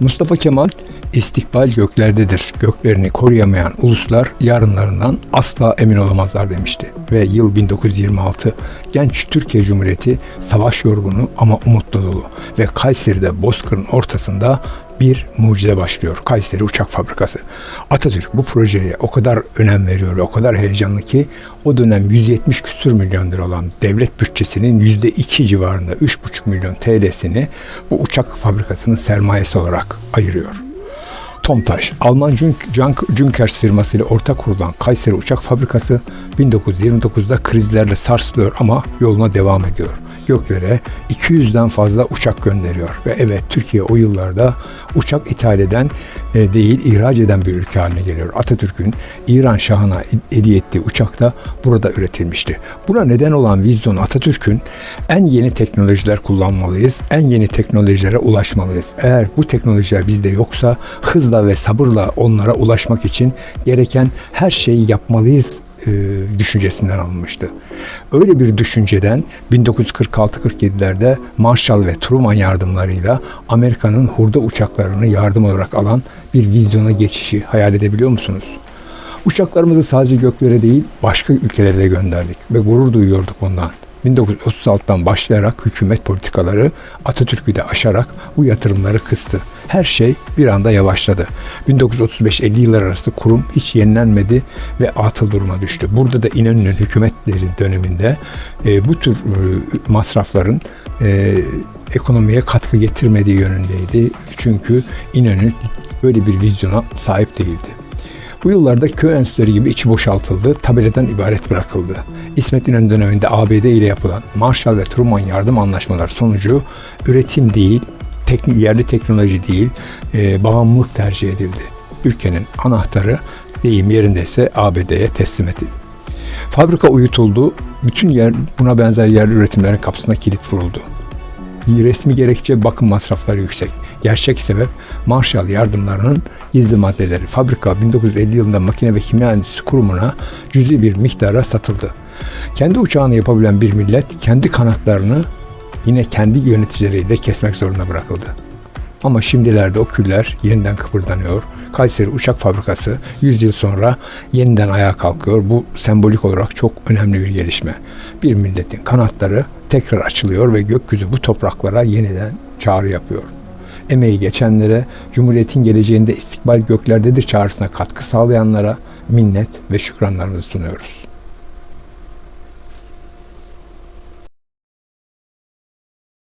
Mustafa Kemal istikbal göklerdedir. Göklerini koruyamayan uluslar yarınlarından asla emin olamazlar demişti. Ve yıl 1926 genç Türkiye Cumhuriyeti savaş yorgunu ama umutla dolu. Ve Kayseri'de Bozkır'ın ortasında bir mucize başlıyor. Kayseri Uçak Fabrikası. Atatürk bu projeye o kadar önem veriyor ve o kadar heyecanlı ki o dönem 170 küsür milyon lira olan devlet bütçesinin %2 civarında 3,5 milyon TL'sini bu uçak fabrikasının sermayesi olarak ayırıyor. Tomtaş, Alman Junk- Junk- Junkers firmasıyla ortak kurulan Kayseri Uçak Fabrikası 1929'da krizlerle sarsılıyor ama yoluna devam ediyor. Göklere 200'den fazla uçak gönderiyor ve evet Türkiye o yıllarda uçak ithal eden e, değil ihraç eden bir ülke haline geliyor. Atatürk'ün İran Şahı'na hediye ettiği uçak da burada üretilmişti. Buna neden olan vizyon Atatürk'ün en yeni teknolojiler kullanmalıyız, en yeni teknolojilere ulaşmalıyız. Eğer bu teknolojiler bizde yoksa hızla ve sabırla onlara ulaşmak için gereken her şeyi yapmalıyız e, düşüncesinden alınmıştı. Öyle bir düşünceden 1946-47'lerde Marshall ve Truman yardımlarıyla Amerika'nın hurda uçaklarını yardım olarak alan bir vizyona geçişi hayal edebiliyor musunuz? Uçaklarımızı sadece göklere değil başka ülkelere de gönderdik ve gurur duyuyorduk bundan. 1936'dan başlayarak hükümet politikaları Atatürk'ü de aşarak bu yatırımları kıstı. Her şey bir anda yavaşladı. 1935-50 yıllar arası kurum hiç yenilenmedi ve atıl duruma düştü. Burada da İnönü'nün hükümetleri döneminde e, bu tür e, masrafların e, ekonomiye katkı getirmediği yönündeydi. Çünkü İnönü böyle bir vizyona sahip değildi. Bu yıllarda köy enstitüleri gibi içi boşaltıldı, tabeleden ibaret bırakıldı. İsmet İnönü döneminde ABD ile yapılan Marshall ve Truman yardım anlaşmaları sonucu üretim değil, teknik, yerli teknoloji değil, e, bağımlılık tercih edildi. Ülkenin anahtarı deyim yerindeyse ABD'ye teslim edildi. Fabrika uyutuldu, bütün yer buna benzer yerli üretimlerin kapısına kilit vuruldu. Resmi gerekçe bakım masrafları yüksek. Gerçek sebep Marshall yardımlarının gizli maddeleri. Fabrika 1950 yılında Makine ve Kimya Endüstrisi Kurumu'na cüzi bir miktara satıldı. Kendi uçağını yapabilen bir millet kendi kanatlarını yine kendi yöneticileriyle kesmek zorunda bırakıldı. Ama şimdilerde o küller yeniden kıpırdanıyor. Kayseri Uçak Fabrikası 100 yıl sonra yeniden ayağa kalkıyor. Bu sembolik olarak çok önemli bir gelişme. Bir milletin kanatları tekrar açılıyor ve gökyüzü bu topraklara yeniden çağrı yapıyor. Emeği geçenlere, Cumhuriyet'in geleceğinde istikbal göklerdedir çağrısına katkı sağlayanlara minnet ve şükranlarımızı sunuyoruz.